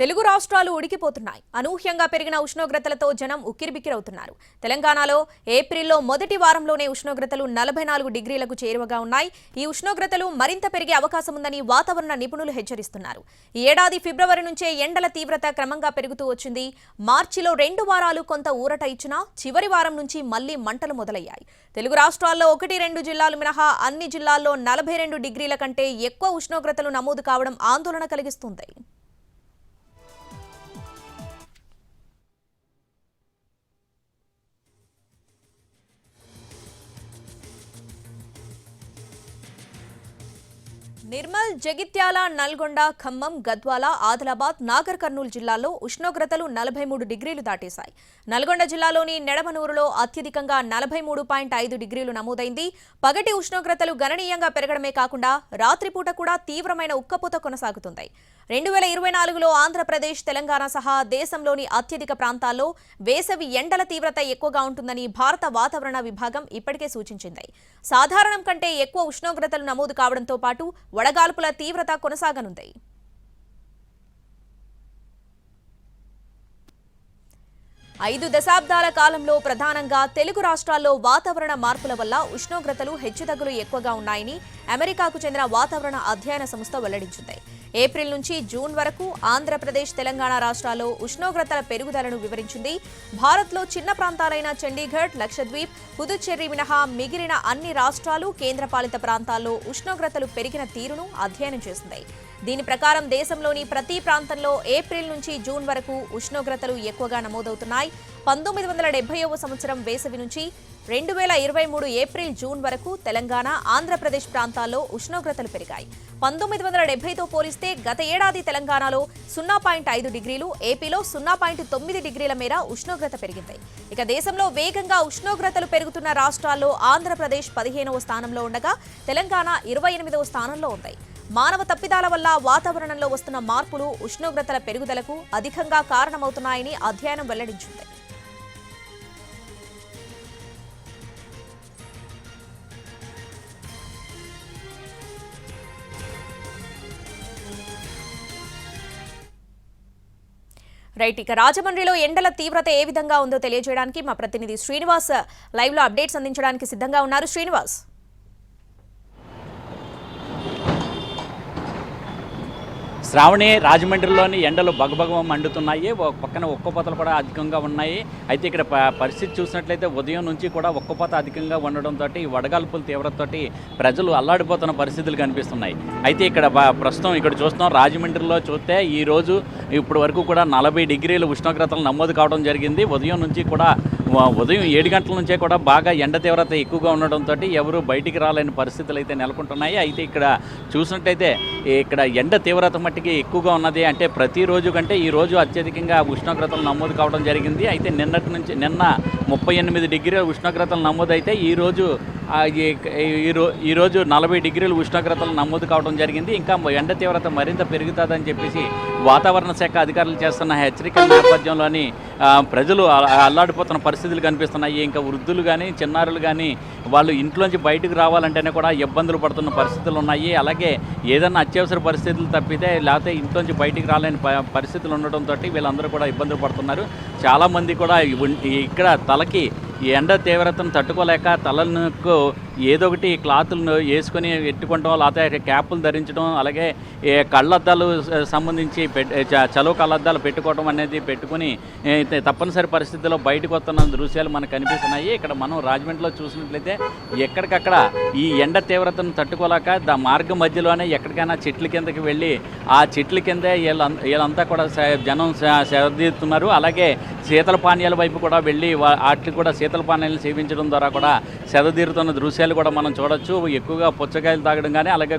తెలుగు రాష్ట్రాలు ఉడికిపోతున్నాయి. అనూహ్యంగా పెరిగిన ఉష్ణోగ్రతలతో జనం ఉక్కిరిబిక్కిరవుతున్నారు. తెలంగాణలో ఏప్రిల్లో మొదటి వారంలోనే ఉష్ణోగ్రతలు నలభై నాలుగు డిగ్రీలకు చేరువగా ఉన్నాయి. ఈ ఉష్ణోగ్రతలు మరింత పెరిగే అవకాశం ఉందని వాతావరణ నిపుణులు హెచ్చరిస్తున్నారు. ఈ ఏడాది ఫిబ్రవరి నుంచే ఎండల తీవ్రత క్రమంగా పెరుగుతూ వచ్చింది. మార్చిలో రెండు వారాలు కొంత ఊరట ఇచ్చినా చివరి వారం నుంచి మళ్ళీ మంటలు మొదలయ్యాయి. తెలుగు రాష్ట్రాల్లో ఒకటి రెండు జిల్లాలు మినహా అన్ని జిల్లాల్లో నలభై రెండు డిగ్రీల కంటే ఎక్కువ ఉష్ణోగ్రతలు నమోదు కావడం ఆందోళన కలిగిస్తుంది. నిర్మల్ జగిత్యాల నల్గొండ ఖమ్మం గద్వాల ఆదిలాబాద్ నాగర్ కర్నూలు జిల్లాల్లో ఉష్ణోగ్రతలు నలభై మూడు డిగ్రీలు దాటేశాయి. నల్గొండ జిల్లాలోని నెడమనూరులో అత్యధికంగా నలభై మూడు పాయింట్ ఐదు డిగ్రీలు నమోదైంది. పగటి ఉష్ణోగ్రతలు గణనీయంగా పెరగడమే కాకుండా రాత్రిపూట కూడా తీవ్రమైన ఉక్కపోత కొనసాగుతుంది. రెండు వేల ఇరవై నాలుగులో ఆంధ్రప్రదేశ్ తెలంగాణ సహా దేశంలోని అత్యధిక ప్రాంతాల్లో వేసవి ఎండల తీవ్రత ఎక్కువగా ఉంటుందని భారత వాతావరణ విభాగం ఇప్పటికే సూచించింది. సాధారణం కంటే ఎక్కువ ఉష్ణోగ్రతలు నమోదు కావడంతో పాటు వడగాల్పుల తీవ్రత కొనసాగనుంది. ఐదు దశాబ్దాల కాలంలో ప్రధానంగా తెలుగు రాష్ట్రాల్లో వాతావరణ మార్పుల వల్ల ఉష్ణోగ్రతలు హెచ్చుతగ్గులు ఎక్కువగా ఉన్నాయని అమెరికాకు చెందిన వాతావరణ అధ్యయన సంస్థ వెల్లడించింది. ఏప్రిల్ నుంచి జూన్ వరకు ఆంధ్రప్రదేశ్ తెలంగాణ రాష్ట్రాల్లో ఉష్ణోగ్రతల పెరుగుదలను వివరించింది. భారత్లో చిన్న ప్రాంతాలైన చండీగఢ్ లక్షద్వీప్ పుదుచ్చేరి మినహా మిగిలిన అన్ని రాష్ట్రాలు కేంద్రపాలిత ప్రాంతాల్లో ఉష్ణోగ్రతలు పెరిగిన తీరును అధ్యయనం చేసింది. దీని ప్రకారం దేశంలోని ప్రతి ప్రాంతంలో ఏప్రిల్ నుంచి జూన్ వరకు ఉష్ణోగ్రతలు ఎక్కువగా నమోదవుతున్నాయి. పంతొమ్మిది వందల డెబ్బైవ సంవత్సరం వేసవి నుంచి రెండు వేల ఇరవై మూడు ఏప్రిల్ జూన్ వరకు తెలంగాణ ఆంధ్రప్రదేశ్ ప్రాంతాల్లో ఉష్ణోగ్రతలు పెరిగాయి. పంతొమ్మిది వందల డెబ్బైతో పోలిస్తే గత ఏడాది తెలంగాణలో సున్నా పాయింట్ ఐదు డిగ్రీలు ఏపీలో సున్నా పాయింట్ తొమ్మిది డిగ్రీల మేర ఉష్ణోగ్రత పెరిగింది. ఇక దేశంలో వేగంగా ఉష్ణోగ్రతలు పెరుగుతున్న రాష్ట్రాల్లో ఆంధ్రప్రదేశ్ పదిహేనవ స్థానంలో ఉండగా తెలంగాణ ఇరవై ఎనిమిదవ స్థానంలో ఉంది. మానవ తప్పిదాల వల్ల వాతావరణంలో వస్తున్న మార్పులు ఉష్ణోగ్రతల పెరుగుదలకు అధికంగా కారణమవుతున్నాయని అధ్యయనం వెల్లడించింది. రైట్ ఇక రాజమండ్రిలో ఎండల తీవ్రత ఏ విధంగా ఉందో తెలియజేయడానికి మా ప్రతినిధి శ్రీనివాస్ లైవ్లో అప్డేట్స్ అందించడానికి సిద్ధంగా ఉన్నారు. శ్రీనివాస్. శ్రావణి రాజమండ్రిలోని ఎండలు బగబగ మండుతున్నాయి. పక్కన ఒక్కపోతలు కూడా అధికంగా ఉన్నాయి. అయితే ఇక్కడ పరిస్థితి చూసినట్లయితే ఉదయం నుంచి కూడా ఒక్కపోత అధికంగా ఉండడంతో ఈ వడగాల్పుల తీవ్రతతోటి ప్రజలు అల్లాడిపోతున్న పరిస్థితులు కనిపిస్తున్నాయి. అయితే ఇక్కడ ప్రస్తుతం ఇక్కడ చూస్తున్నాం రాజమండ్రిలో చూస్తే ఈ రోజు ఇప్పటి వరకు కూడా నలభై డిగ్రీల ఉష్ణోగ్రతలు నమోదు కావడం జరిగింది. ఉదయం నుంచి కూడా ఉదయం ఏడు గంటల నుంచే కూడా బాగా ఎండ తీవ్రత ఎక్కువగా ఉండడంతో ఎవరు బయటికి రాలేని పరిస్థితులు అయితే నెలకొంటున్నాయి. అయితే ఇక్కడ చూసినట్టయితే ఇక్కడ ఎండ తీవ్రత మట్టికి ఎక్కువగా ఉన్నది. అంటే ప్రతిరోజు కంటే ఈ రోజు అత్యధికంగా ఉష్ణోగ్రతలు నమోదు కావడం జరిగింది. అయితే నిన్నటి నుంచి నిన్న ముప్పై ఎనిమిది డిగ్రీల ఉష్ణోగ్రతలు నమోదైతే ఈ ఈరోజు ఈరోజు నలభై డిగ్రీల ఉష్ణోగ్రతలు నమోదు కావడం జరిగింది. ఇంకా ఎండ తీవ్రత మరింత పెరుగుతుందని చెప్పేసి వాతావరణ శాఖ అధికారులు చేస్తున్న హెచ్చరికల నేపథ్యంలోని ప్రజలు అల్లాడిపోతున్న పరిస్థితులు కనిపిస్తున్నాయి. ఇంకా వృద్ధులు కానీ చిన్నారులు కానీ వాళ్ళు ఇంట్లోంచి బయటకు రావాలంటేనే కూడా ఇబ్బందులు పడుతున్న పరిస్థితులు ఉన్నాయి. అలాగే ఏదైనా అత్యవసర పరిస్థితులు తప్పితే లేకపోతే ఇంట్లోంచి బయటికి రాలేని పరిస్థితులు ఉండటంతో వీళ్ళందరూ కూడా ఇబ్బందులు పడుతున్నారు. చాలామంది కూడా ఇక్కడ తలకి ఈ ఎండ తీవ్రతను తట్టుకోలేక తలనొక్కు ఏదో ఒకటి క్లాతులను వేసుకొని ఎట్టుకుంటాం లేకపోతే క్యాపులు ధరించడం అలాగే ఏ కళ్ళద్దాలు సంబంధించి పెట్- చలువ కళ్ళద్దాలు పెట్టుకోవడం అనేది పెట్టుకుని తప్పనిసరి పరిస్థితుల్లో బయటకు వస్తున్న దృశ్యాలు మనకు కనిపిస్తున్నాయి. ఇక్కడ మనం రాజమండ్రిలో చూసినట్లయితే ఎక్కడికక్కడ ఈ ఎండ తీవ్రతను తట్టుకోలేక దా మార్గం మధ్యలోనే ఎక్కడికైనా చెట్ల కిందకి వెళ్ళి ఆ చెట్ల కిందే వీళ్ళ వీళ్ళంతా కూడా జనం సరిదిద్దుతున్నారు. అలాగే శీతల పానీయాల వైపు కూడా వెళ్ళి వాటికి కూడా శీతల పానీయాలు సేవించడం ద్వారా కూడా సెదతీరుతున్న దృశ్యాలు కూడా మనం చూడొచ్చు. ఎక్కువగా పుచ్చకాయలు తాగడం కానీ అలాగే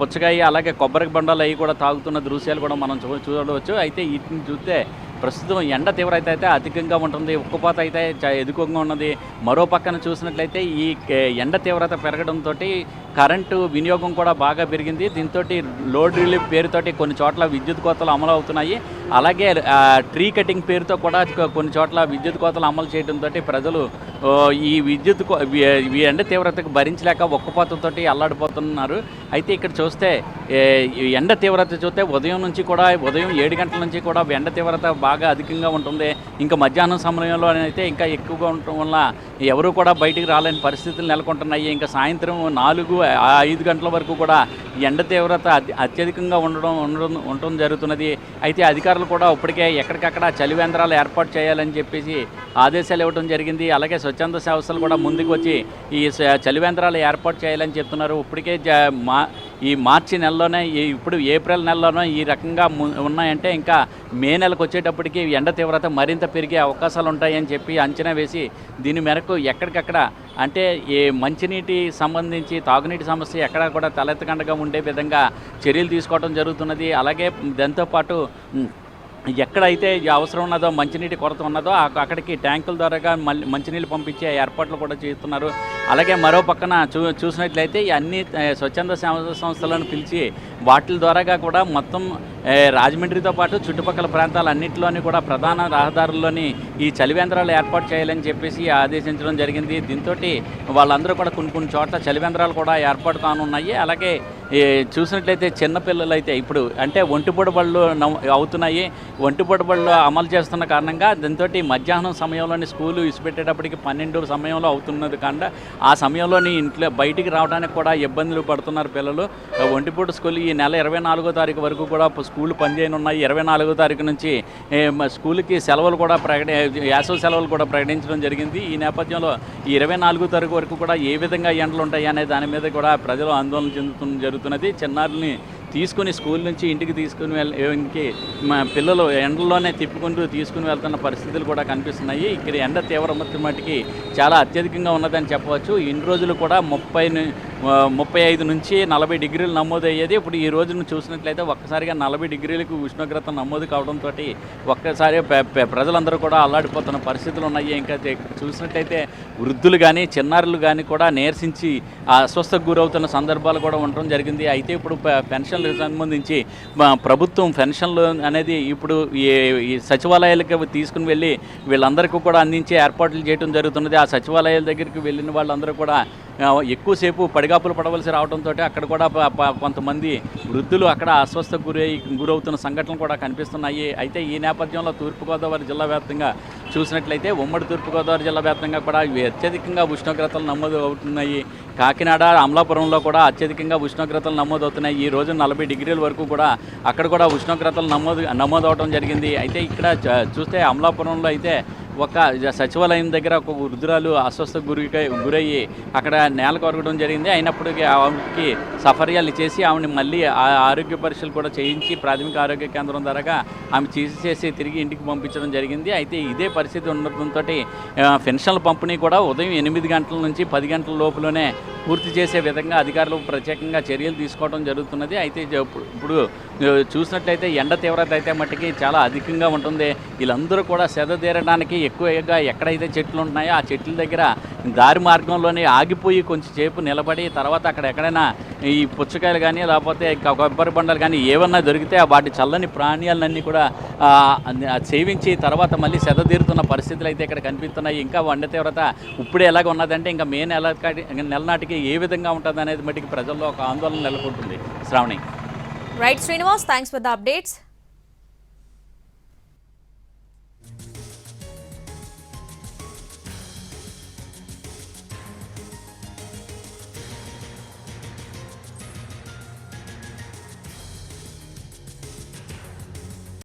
పుచ్చకాయ అలాగే కొబ్బరి బండాలు అవి కూడా తాగుతున్న దృశ్యాలు కూడా మనం చూ చూడవచ్చు అయితే వీటిని చూస్తే ప్రస్తుతం ఎండ తీవ్రత అయితే అధికంగా ఉంటుంది. ఉక్కుపాత అయితే ఎదుకంగా ఉన్నది. మరో పక్కన చూసినట్లయితే ఈ ఎండ తీవ్రత పెరగడంతో కరెంటు వినియోగం కూడా బాగా పెరిగింది. దీంతో లోడ్ రిలీఫ్ పేరుతోటి కొన్ని చోట్ల విద్యుత్ కోతలు అమలు అవుతున్నాయి అలాగే ట్రీ కటింగ్ పేరుతో కూడా కొన్ని చోట్ల విద్యుత్ కోతలు అమలు చేయడంతో ప్రజలు ఈ విద్యుత్ ఎండ తీవ్రతకు భరించలేక ఒక్కపోతతో అల్లాడిపోతున్నారు. అయితే ఇక్కడ చూస్తే ఎండ తీవ్రత చూస్తే ఉదయం నుంచి కూడా ఉదయం ఏడు గంటల నుంచి కూడా ఎండ తీవ్రత బాగా అధికంగా ఉంటుంది. ఇంకా మధ్యాహ్నం సమయంలో అయితే ఇంకా ఎక్కువగా ఉండటం వల్ల ఎవరు కూడా బయటికి రాలేని పరిస్థితులు నెలకొంటున్నాయి. ఇంకా సాయంత్రం నాలుగు ఐదు గంటల వరకు కూడా ఎండ తీవ్రత అత్యధికంగా ఉండడం ఉండడం ఉండటం జరుగుతున్నది. అయితే అధికారులు కూడా ఇప్పటికే ఎక్కడికక్కడ చలివేంద్రాలు ఏర్పాటు చేయాలని చెప్పేసి ఆదేశాలు ఇవ్వడం జరిగింది. అలాగే స్వచ్ఛంద సంస్థలు కూడా ముందుకు వచ్చి ఈ చలివేంద్రాలు ఏర్పాటు చేయాలని చెప్తున్నారు. ఇప్పటికే మా ఈ మార్చి నెలలోనే ఈ ఇప్పుడు ఏప్రిల్ నెలలోనే ఈ రకంగా ము- ఉన్నాయంటే ఇంకా మే నెలకు వచ్చేటప్పటికి ఎండ తీవ్రత మరింత పెరిగే అవకాశాలు ఉంటాయని చెప్పి అంచనా వేసి దీని మేరకు ఎక్కడికక్కడ అంటే ఏ మంచినీటి సంబంధించి తాగునీటి సమస్య ఎక్కడా కూడా తలెత్తకుండా ఉండే విధంగా చర్యలు తీసుకోవడం జరుగుతున్నది. అలాగే దాంతోపాటు ఎక్కడైతే అవసరం ఉన్నదో మంచినీటి కొరత ఉన్నదో అక్కడికి ట్యాంకుల ద్వారాగా మళ్ళీ మంచినీళ్ళు పంపించే ఏర్పాట్లు కూడా చేస్తున్నారు. అలాగే మరో పక్కన చూ చూసినట్లయితే అన్ని స్వచ్ఛంద సేవ సంస్థలను పిలిచి వాటి ద్వారాగా కూడా మొత్తం రాజమండ్రితో పాటు చుట్టుపక్కల ప్రాంతాలన్నింటిలోని కూడా ప్రధాన రహదారుల్లోని ఈ చలివేంద్రాలు ఏర్పాటు చేయాలని చెప్పేసి ఆదేశించడం జరిగింది. దీంతో వాళ్ళందరూ కూడా కొన్ని కొన్ని చోట్ల చలివేంద్రాలు కూడా ఏర్పాటు కానున్నాయి. అలాగే చూసినట్లయితే చిన్నపిల్లలు అయితే ఇప్పుడు అంటే ఒంటిపూట బళ్ళు అవుతున్నాయి. ఒంటిపొడి బళ్ళు అమలు చేస్తున్న కారణంగా దీంతో మధ్యాహ్నం సమయంలోని స్కూలు ఇసిపెట్టేటప్పటికి పన్నెండు సమయంలో అవుతున్నది కాకుండా ఆ సమయంలోని ఇంట్లో బయటికి రావడానికి కూడా ఇబ్బందులు పడుతున్నారు పిల్లలు. ఒంటిపూట స్కూల్ ఈ నెల ఇరవై నాలుగో తారీఖు వరకు కూడా స్కూల్ పనిచేయనున్నాయి ఇరవై నాలుగో తారీఖు నుంచి స్కూల్కి సెలవులు కూడా ప్రకటి యాసవి సెలవులు కూడా ప్రకటించడం జరిగింది. ఈ నేపథ్యంలో ఈ ఇరవై నాలుగో తారీఖు వరకు కూడా ఏ విధంగా ఎండలు ఉంటాయి అనే దాని మీద కూడా ప్రజలు ఆందోళన చెందుతున్న జరుగుతున్నది. చిన్నారుల్ని తీసుకుని స్కూల్ నుంచి ఇంటికి తీసుకుని వెళ్ళకి మా పిల్లలు ఎండల్లోనే తిప్పుకుంటూ తీసుకుని వెళ్తున్న పరిస్థితులు కూడా కనిపిస్తున్నాయి. ఇక్కడ ఎండ తీవ్రమతి మటుకి చాలా అత్యధికంగా ఉన్నదని చెప్పవచ్చు. ఇన్ని రోజులు కూడా ముప్పై ముప్పై ఐదు నుంచి నలభై డిగ్రీలు నమోదు అయ్యేది ఇప్పుడు ఈ రోజును చూసినట్లయితే ఒక్కసారిగా నలభై డిగ్రీలకు ఉష్ణోగ్రత నమోదు కావడంతో ఒక్కసారి ప్రజలందరూ కూడా అల్లాడిపోతున్న పరిస్థితులు ఉన్నాయి ఇంకా చూసినట్లయితే వృద్ధులు కానీ చిన్నారులు కానీ కూడా నీరసించి అస్వస్థకు గురవుతున్న సందర్భాలు కూడా ఉండటం జరిగింది. అయితే ఇప్పుడు పెన్షన్లకు సంబంధించి ప్రభుత్వం పెన్షన్లు అనేది ఇప్పుడు ఈ ఈ సచివాలయాలకు తీసుకుని వెళ్ళి వీళ్ళందరికీ కూడా అందించే ఏర్పాట్లు చేయడం జరుగుతున్నది. ఆ సచివాలయాల దగ్గరికి వెళ్ళిన వాళ్ళందరూ కూడా ఎక్కువసేపు పడిగాపులు పడవలసి రావడంతో అక్కడ కూడా కొంతమంది వృద్ధులు అక్కడ అస్వస్థకు గురై గురవుతున్న సంఘటనలు కూడా కనిపిస్తున్నాయి. అయితే ఈ నేపథ్యంలో తూర్పుగోదావరి జిల్లా వ్యాప్తంగా చూసినట్లయితే ఉమ్మడి తూర్పుగోదావరి జిల్లా వ్యాప్తంగా కూడా అత్యధికంగా ఉష్ణోగ్రతలు నమోదు అవుతున్నాయి. కాకినాడ అమలాపురంలో కూడా అత్యధికంగా ఉష్ణోగ్రతలు నమోదవుతున్నాయి ఈ రోజు నలభై డిగ్రీల వరకు కూడా అక్కడ కూడా ఉష్ణోగ్రతలు నమోదు నమోదవడం జరిగింది. అయితే ఇక్కడ చ- చూస్తే అమలాపురంలో అయితే ఒక సచివాలయం దగ్గర ఒక వృద్ధురాలు అస్వస్థ గురి గురయ్యి అక్కడ నేల కొరగడం జరిగింది. అయినప్పటికీ ఆమెకి సఫర్యాలు చేసి ఆమెని మళ్ళీ ఆ- ఆరోగ్య పరీక్షలు కూడా చేయించి ప్రాథమిక ఆరోగ్య కేంద్రం ద్వారా ఆమె చేసి చేసి తిరిగి ఇంటికి పంపించడం జరిగింది. అయితే ఇదే పరిస్థితి ఉండటంతో పెన్షన్ల పంపిణీ కూడా ఉదయం ఎనిమిది గంటల నుంచి పది గంటల లోపులోనే పూర్తి చేసే విధంగా అధికారులు ప్రత్యేకంగా చర్యలు తీసుకోవడం జరుగుతున్నది. అయితే ఇప్పుడు ఇప్పుడు చూసినట్లయితే ఎండ తీవ్రత అయితే మట్టికి చాలా అధికంగా ఉంటుంది. వీళ్ళందరూ కూడా సెద తీరడానికి ఎక్కువగా ఎక్కడైతే చెట్లు ఉంటున్నాయో ఆ చెట్ల దగ్గర దారి మార్గంలోనే ఆగిపోయి కొంచెం సేపు నిలబడి తర్వాత అక్కడ ఎక్కడైనా ఈ పుచ్చకాయలు కానీ లేకపోతే కొబ్బరి బండలు కానీ ఏమన్నా దొరికితే ఆ వాటి చల్లని ప్రాణాలన్నీ కూడా సేవించి తర్వాత మళ్ళీ సెద తీరుతున్న పరిస్థితులు అయితే ఇక్కడ కనిపిస్తున్నాయి. ఇంకా వండ తీవ్రత ఇప్పుడే ఎలాగ ఉన్నదంటే ఇంకా మే నెల నెలనాటికి నెల నాటికి ఏ విధంగా ఉంటుంది అనేది మటుకు ప్రజల్లో ఒక ఆందోళన నెలకొంటుంది. Shravani. Right Srinivas thanks for the updates